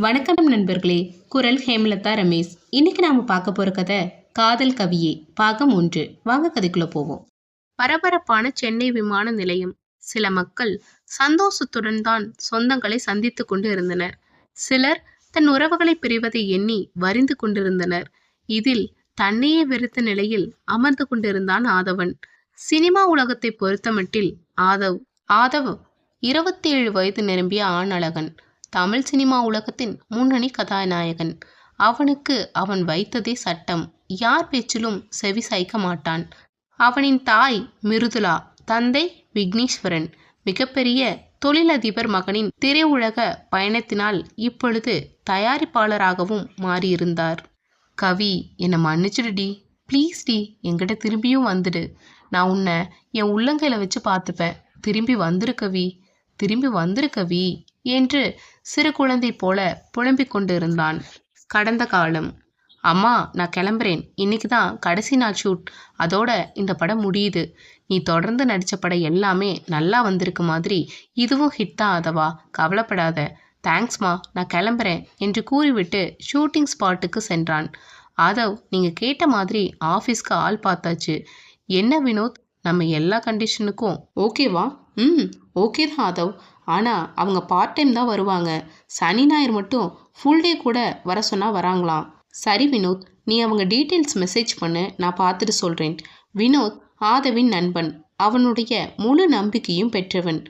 வணக்கம் நண்பர்களே. குரல் ஹேமலதா ரமேஷ். இன்னைக்கு நாம பார்க்க போற கதை காதல் கவியே பாகம் ஒன்று. வாங்க கதைக்குள்ள போவோம். பரபரப்பான சென்னை விமான நிலையம். சில மக்கள் சந்தோஷத்துடன் தான் சொந்தங்களை சந்தித்துக் கொண்டு இருந்தனர். சிலர் தன் உறவுகளை பிரிவதை எண்ணி வரிந்து கொண்டிருந்தனர். இதில் தன்னையே வெறுத்த நிலையில் அமர்ந்து கொண்டிருந்தான் ஆதவன். சினிமா உலகத்தை பொறுத்தமட்டில் ஆதவ் ஆதவ் இருபத்தி ஏழு வயது நிரம்பிய ஆண் அழகன் தமிழ் சினிமா உலகத்தின் முன்னணி கதாநாயகன். அவனுக்கு அவன் வைத்ததே சட்டம். யார் பேச்சிலும் செவி சாய்க்க மாட்டான். அவனின் தாய் மிருதுலா தந்தை விக்னேஸ்வரன். மிகப்பெரிய தொழிலதிபர் மகனின் திரையுலக பயணத்தினால் இப்பொழுது தயாரிப்பாளராகவும் மாறியிருந்தார். கவி என்னை மன்னிச்சிடுடி. ப்ளீஸ் டி என்கிட்ட திரும்பியும் வந்துடு. நான் உன்னை என் உள்ளங்கையில் வச்சு பார்த்துப்பேன். திரும்பி வந்துரு கவி. திரும்பி வந்துரு கவி என்று சிறு குழந்தை போல புலம்பிக் கொண்டிருந்தான். கடந்த காலம். அம்மா நான் கிளம்புறேன். இன்னைக்கு தான் கடைசி நாள் ஷூட். அதோட இந்த படம் முடியுது. நீ தொடர்ந்து நடித்த படம் எல்லாமே நல்லா வந்திருக்கு மாதிரி. இதுவும் ஹிட் தான் கவலைப்படாத. தேங்க்ஸ்மா நான் கிளம்புறேன் என்று கூறிவிட்டு ஷூட்டிங் ஸ்பாட்டுக்கு சென்றான். ஆதவ் நீங்கள் கேட்ட மாதிரி ஆஃபீஸ்க்கு ஆள் பார்த்தாச்சு. என்ன வினோத்? நம்ம எல்லா கண்டிஷனுக்கும் ஓகேவா ம் ஓகே தான் ஆதவ். ஆனால் அவங்க பார்ட் டைம் தான் வருவாங்க. சனி ஞாயிறு மட்டும் ஃபுல் டே கூட வர சொன்னால் வராங்களாம். சரி வினோத் நீ அவங்க டீட்டெயில்ஸ் மெசேஜ் பண்ணு நான் பார்த்துட்டு சொல்கிறேன் வினோத் ஆதவின் நண்பன். அவனுடைய முழு நம்பிக்கையும் பெற்றவன்.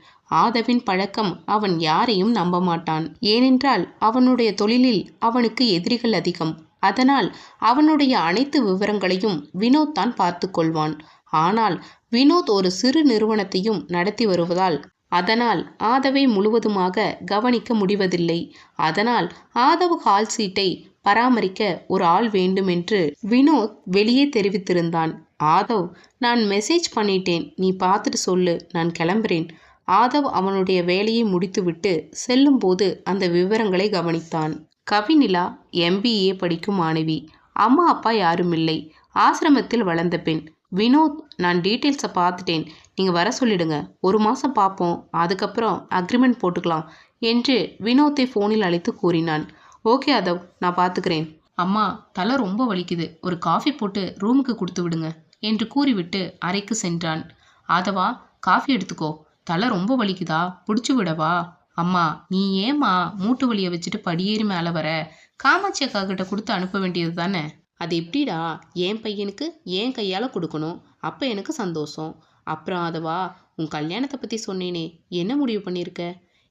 ஆதவின் பழக்கம் அவன் யாரையும் நம்ப மாட்டான். ஏனென்றால் அவனுடைய தொழிலில் அவனுக்கு எதிரிகள் அதிகம். அதனால் அவனுடைய அனைத்து விவரங்களையும் வினோத் தான் பார்த்து கொள்வான். ஆனால் வினோத் ஒரு சிறு நிறுவனத்தையும் நடத்தி வருவதால் அதனால் ஆதவை முழுவதுமாக கவனிக்க முடிவதில்லை. அதனால் ஆதவ் ஹால் சீட்டை பராமரிக்க ஒரு ஆள் வேண்டும் என்று வினோத் வெளியே தெரிவித்திருந்தான். ஆதவ் நான் மெசேஜ் பண்ணிட்டேன். நீ பார்த்துட்டு சொல்லு. நான் கிளம்புறேன். ஆதவ் அவனுடைய வேலையை முடித்துவிட்டு செல்லும்போது அந்த விவரங்களை கவனித்தான். கவினிலா எம்பிஏ படிக்கும் மாணவி. அம்மா அப்பா யாரும் இல்லை ஆசிரமத்தில் வளர்ந்த பெண். வினோத் நான் டீட்டெயில்ஸை பார்த்துட்டேன். நீங்கள் வர சொல்லிடுங்க. ஒரு மாதம் பார்ப்போம். அதுக்கப்புறம் அக்ரிமெண்ட் போட்டுக்கலாம் என்று வினோத்தை ஃபோனில் அழைத்து கூறினான். ஓகே அதவ் நான் பார்த்துக்கிறேன். அம்மா தலை ரொம்ப வலிக்குது. ஒரு காஃபி போட்டு ரூமுக்கு கொடுத்து விடுங்க என்று கூறிவிட்டு அறைக்கு சென்றான். ஆதவா காஃபி எடுத்துக்கோ. தலை ரொம்ப வலிக்குதா? பிடிச்சி விடவா? அம்மா நீ ஏம்மா மூட்டு வலியை வச்சுட்டு படியேறி மேலே வர? காமாட்சி அக்கா கிட்ட கொடுத்து அனுப்ப வேண்டியது தானே? அது எப்படிடா என் பையனுக்கு என் கையால் கொடுக்கணும்? அப்போ எனக்கு சந்தோஷம். அப்புறம் அதுவா உன் கல்யாணத்தை பற்றி சொன்னேனே. என்ன முடிவு பண்ணியிருக்க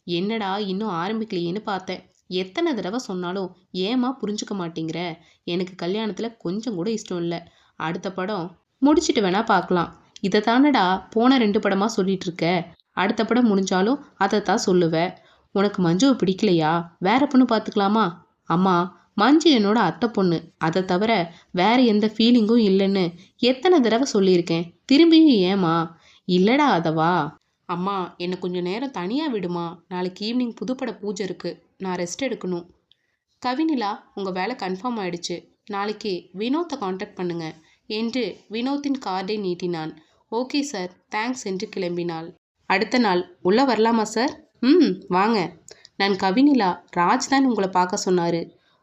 என்னடா இன்னும் ஆரம்பிக்கலையேன்னு பார்த்தேன். எத்தனை தடவை சொன்னாலும் ஏமா புரிஞ்சுக்க மாட்டேங்கிற? எனக்கு கல்யாணத்தில் கொஞ்சம் கூட இஷ்டம் இல்லை. அடுத்த படம் முடிச்சுட்டு வேணா பார்க்கலாம். இதை தானடா போன ரெண்டு படமாக சொல்லிட்டு இருக்க? அடுத்த படம் முடிஞ்சாலும் அதை தான் சொல்லுவேன் உனக்கு மஞ்சுவை பிடிக்கலையா? வேற பொண்ணு பார்த்துக்கலாமா? அம்மா மஞ்சு என்னோட அத்தை பொண்ணு. அதை தவிர வேற எந்த ஃபீலிங்கும் இல்லைன்னு எத்தனை தடவை சொல்லியிருக்கேன். திரும்பியும் ஏமா இல்லடா அதவா அம்மா என்னை கொஞ்சம் நேரம் தனியாக விடுமா? நாளைக்கு ஈவினிங் புதுப்பட பூஜை இருக்குது நான் ரெஸ்ட் எடுக்கணும். கவினிலா உங்கள் வேலை கன்ஃபார்ம் ஆயிடுச்சு. நாளைக்கு வினோத்தை காண்டாக்ட் பண்ணுங்க. என்று வினோத்தின் கார்டை நீட்டினான். ஓகே சார் தேங்க்ஸ் என்று கிளம்பினாள். அடுத்த நாள் உள்ளே வரலாமா சார் ம் வாங்க. நான் கவினிலா ராஜ் தான் உங்களை பார்க்க சொன்னார்.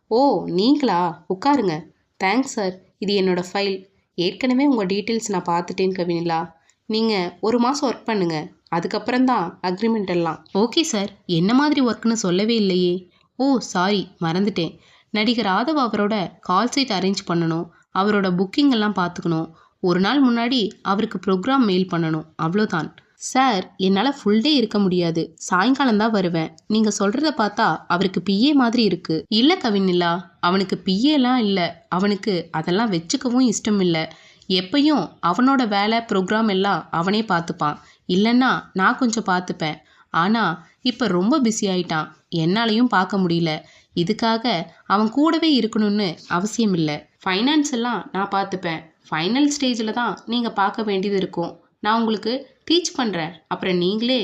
ஓ நீங்களா? உட்காருங்க. Thanks sir. இது என்னோட ஃபைல். ஏற்கனவே உங்கள் டீட்டெயில்ஸ் நான் பார்த்துட்டேன் கவினிலா. நீங்கள் ஒரு மாதம் ஒர்க் பண்ணுங்க. அதுக்கப்புறம் தான் அக்ரிமெண்ட் எல்லாம். Okay sir. என்ன மாதிரி ஒர்க்னு சொல்லவே இல்லையே. ஓ சாரி. மறந்துட்டேன். நடிகர் ஆதவ் அவரோட கால் சீட் அரேஞ்ச் பண்ணணும். அவரோட புக்கிங் எல்லாம் பார்த்துக்கணும். ஒரு நாள் முன்னாடி அவருக்கு ப்ரோக்ராம் மெயில் பண்ணணும். அவ்வளோதான். சார் என்னால் ஃபுல் டே இருக்க முடியாது. சாயங்காலம் தான் வருவேன். நீங்கள் சொல்கிறத பார்த்தா அவருக்கு பிஏ மாதிரி இருக்கு. இல்லை கவினிலா அவனுக்கு பிஏலாம் இல்லை. அவனுக்கு அதெல்லாம் வச்சுக்கவும் இஷ்டம் இல்லை. எப்பயும் அவனோட வேலை ப்ரோக்ராம் எல்லாம் அவனே பார்த்துப்பான். இல்லைன்னா நான் கொஞ்சம் பார்த்துப்பேன். ஆனால் இப்போ ரொம்ப பிஸி ஆயிட்டான். என்னாலையும் பார்க்க முடியல. இதுக்காக அவன் கூடவே இருக்கணும்னு அவசியம் இல்லை. ஃபைனான்ஸ் எல்லாம் நான் பார்த்துப்பேன். ஃபைனல் ஸ்டேஜில் தான் நீங்கள் பார்க்க வேண்டியது இருக்கும். நான் உங்களுக்கு டீச் பண்ணுறேன் அப்புறம் நீங்களே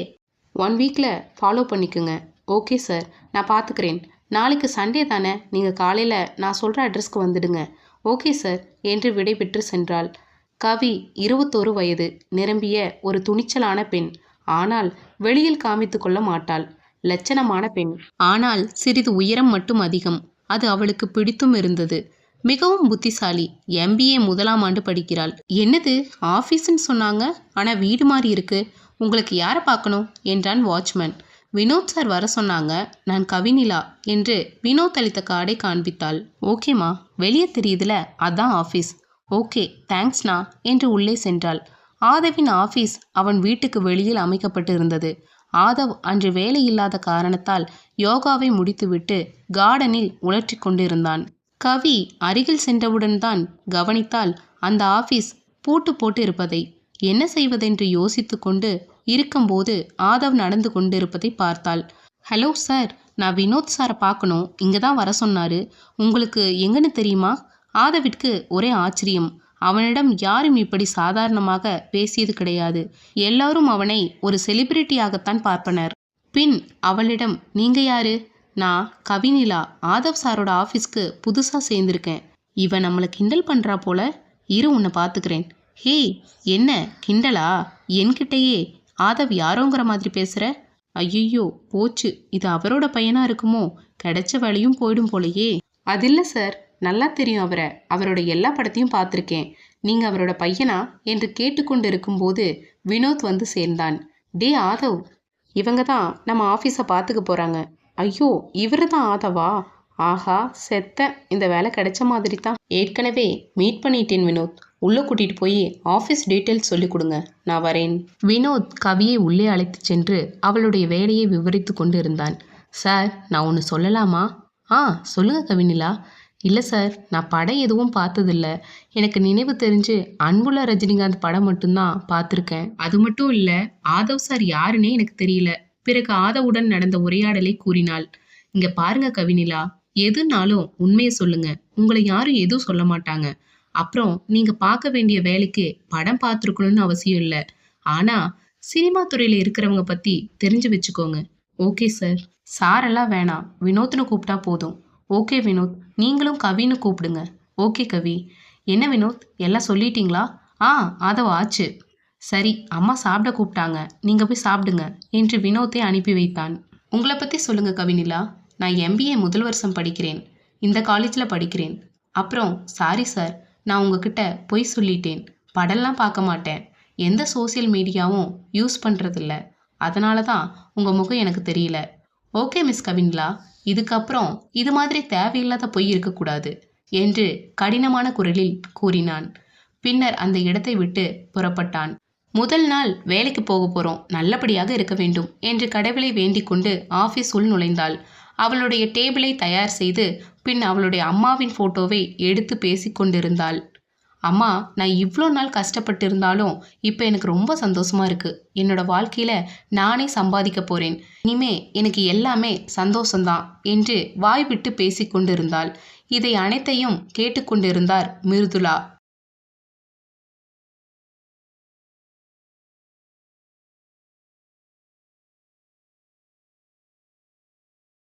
ஒன் வீக்கில் ஃபாலோ பண்ணிக்கோங்க. ஓகே சார் நான் பார்த்துக்கிறேன் நாளைக்கு சண்டே தானே? நீங்கள் காலையில் நான் சொல்கிற அட்ரஸ்க்கு வந்துடுங்க. ஓகே சார் என்று விடைபெற்று சென்றாள். கவி இருபத்தோரு வயது நிரம்பிய ஒரு துணிச்சலான பெண். ஆனால் வெளியில் காமித்து கொள்ள மாட்டாள். லட்சணமான பெண். ஆனால் சிறிது உயரம் மட்டும் அதிகம். அது அவளுக்கு பிடித்தும் இருந்தது. மிகவும் புத்திசாலி. எம்பிஏ முதலாம் ஆண்டு படிக்கிறாள். என்னது? ஆஃபீஸ்ன்னு சொன்னாங்க. ஆனால் வீடு மாதிரி இருக்கு. உங்களுக்கு யாரை பார்க்கணும்? என்றான் வாட்ச்மேன். வினோத் சார் வர சொன்னாங்க. நான் கவினிலா என்று வினோத் அளித்த கார்டை காண்பித்தாள். ஓகேம்மா வெளியே தெரியுதுல? அதான் ஆஃபீஸ் ஓகே தேங்க்ஸ்ண்ணா என்று உள்ளே சென்றாள். ஆதவின் ஆஃபீஸ் அவன் வீட்டுக்கு வெளியில் அமைக்கப்பட்டு இருந்தது ஆதவ் அன்று வேலை இல்லாத காரணத்தால் யோகாவை முடித்துவிட்டு கார்டனில் உழற்றிக் கொண்டிருந்தான். கவி அருகில் சென்றவுடன் தான் கவனித்தால் அந்த ஆபீஸ் பூட்டு போட்டு இருப்பதை என்ன செய்வதென்று யோசித்து கொண்டு இருக்கும்போது ஆதவ் நடந்து கொண்டிருப்பதை பார்த்தாள். ஹலோ சார் நான் வினோத் சாரை பார்க்கணும். இங்கே தான் வர சொன்னாரு. உங்களுக்கு எங்கன்னு தெரியுமா? ஆதவிற்கு ஒரே ஆச்சரியம். அவனிடம் யாரும் இப்படி சாதாரணமாக பேசியது கிடையாது. எல்லாரும் அவனை ஒரு செலிபிரிட்டியாகத்தான் பார்ப்பனர். பின் அவளிடம் நீங்க யாரு? நான் கவினிலா ஆதவ் சாரோட ஆஃபீஸ்க்கு புதுசாக சேர்ந்திருக்கேன். இவன் நம்மளை கிண்டல் பண்ணுறா போல. இரு உன்னை பார்த்துக்கிறேன் ஹே என்ன கிண்டலா? என்கிட்டயே ஆதவ் யாரோங்கிற மாதிரி பேசுகிற ஐயோ போச்சு. இது அவரோட பையனாக இருக்குமோ? கிடைச்ச வழியும் போயிடும் போலயே. அதில்ல சார். நல்லா தெரியும் அவரை. அவரோட எல்லா படத்தையும் பார்த்துருக்கேன் நீங்கள் அவரோட பையனா? என்று கேட்டுக்கொண்டு இருக்கும்போது வினோத் வந்து சேர்ந்தான். டே ஆதவ். இவங்க தான் நம்ம ஆஃபீஸை பார்த்துக்க போகிறாங்க ஐயோ இவரு தான் ஆதவா? ஆஹா செத்த. இந்த வேலை கிடைச்ச மாதிரி தான் ஏற்கனவே மீட் பண்ணிட்டேன் வினோத். உள்ளே கூட்டிகிட்டு போய் ஆஃபீஸ் டீட்டெயில்ஸ் சொல்லிக் கொடுங்க. நான் வரேன். வினோத் கவியை உள்ளே அழைத்து சென்று அவளுடைய வேலையை விவரித்து கொண்டு இருந்தான் சார் நான் ஒன்று சொல்லலாமா? ஆ சொல்லுங்கள் கவினிலா இல்லை சார். நான் படம் எதுவும் பார்த்ததில்ல. எனக்கு நினைவு தெரிஞ்சு அன்புள்ள ரஜினிகாந்த் படம் மட்டும்தான் பார்த்துருக்கேன். அது மட்டும் இல்லை ஆதவ் சார் யாருன்னே எனக்கு தெரியல. பிறகு ஆதவுடன் நடந்த உரையாடலை கூறினாள். இங்க பாருங்க கவினிலா எதுனாலும் உண்மையை சொல்லுங்க. உங்களை யாரும் எதுவும் சொல்ல மாட்டாங்க. அப்புறம் நீங்க பார்க்க வேண்டிய வேலைக்கு படம் பார்த்துருக்கணும்னு அவசியம் இல்லை. ஆனா சினிமா துறையில இருக்கிறவங்க பத்தி தெரிஞ்சு வச்சுக்கோங்க. Okay sir. சாரெல்லாம் வேணாம். வினோத்னு கூப்பிட்டா போதும். ஓகே வினோத். நீங்களும் கவின்னு கூப்பிடுங்க. ஓகே கவி. என்ன வினோத்? எல்லாம் சொல்லிட்டீங்களா? ஆ ஆதவ ஆச்சு. சரி அம்மா சாப்பிட கூப்பிட்டாங்க. நீங்கள் போய் சாப்பிடுங்க என்று வினோத்தை அனுப்பி வைத்தான். உங்களை பற்றி சொல்லுங்கள் கவினிலா. நான் எம்பிஏ முதல் வருஷம் படிக்கிறேன். இந்த காலேஜில் படிக்கிறேன். அப்புறம் சாரி சார் நான் உங்ககிட்ட பொய் சொல்லிட்டேன். படம்லாம் பார்க்க மாட்டேன். எந்த சோஷியல் மீடியாவும் யூஸ் பண்ணுறதில்ல அதனால தான் உங்கள் முகம் எனக்கு தெரியல. ஓகே மிஸ் கவின்லா. இதுக்கப்புறம் இது மாதிரி தேவையில்லாத பொய் இருக்கக்கூடாது என்று கடினமான குரலில் கூறினான். பின்னர் அந்த இடத்தை விட்டு புறப்பட்டான். முதல் நாள் வேலைக்கு போக போகிறோம் நல்லபடியாக இருக்க வேண்டும் என்று கடவுளை வேண்டிக் கொண்டு ஆஃபீஸ் உள் நுழைந்தாள். அவளுடைய டேபிளை தயார் செய்து பின் அவளுடைய அம்மாவின் போட்டோவை எடுத்து பேசிக்கொண்டிருந்தாள் அம்மா நான் இவ்வளோ நாள் கஷ்டப்பட்டு இருந்தாலும் இப்போ எனக்கு ரொம்ப சந்தோஷமாக இருக்கு. என்னோட வாழ்க்கையில் நானே சம்பாதிக்க போகிறேன் இனிமே எனக்கு எல்லாமே சந்தோஷம்தான் என்று வாய் விட்டு பேசி கொண்டிருந்தாள். இதை அனைத்தையும் கேட்டுக்கொண்டிருந்தார் மிருதுலா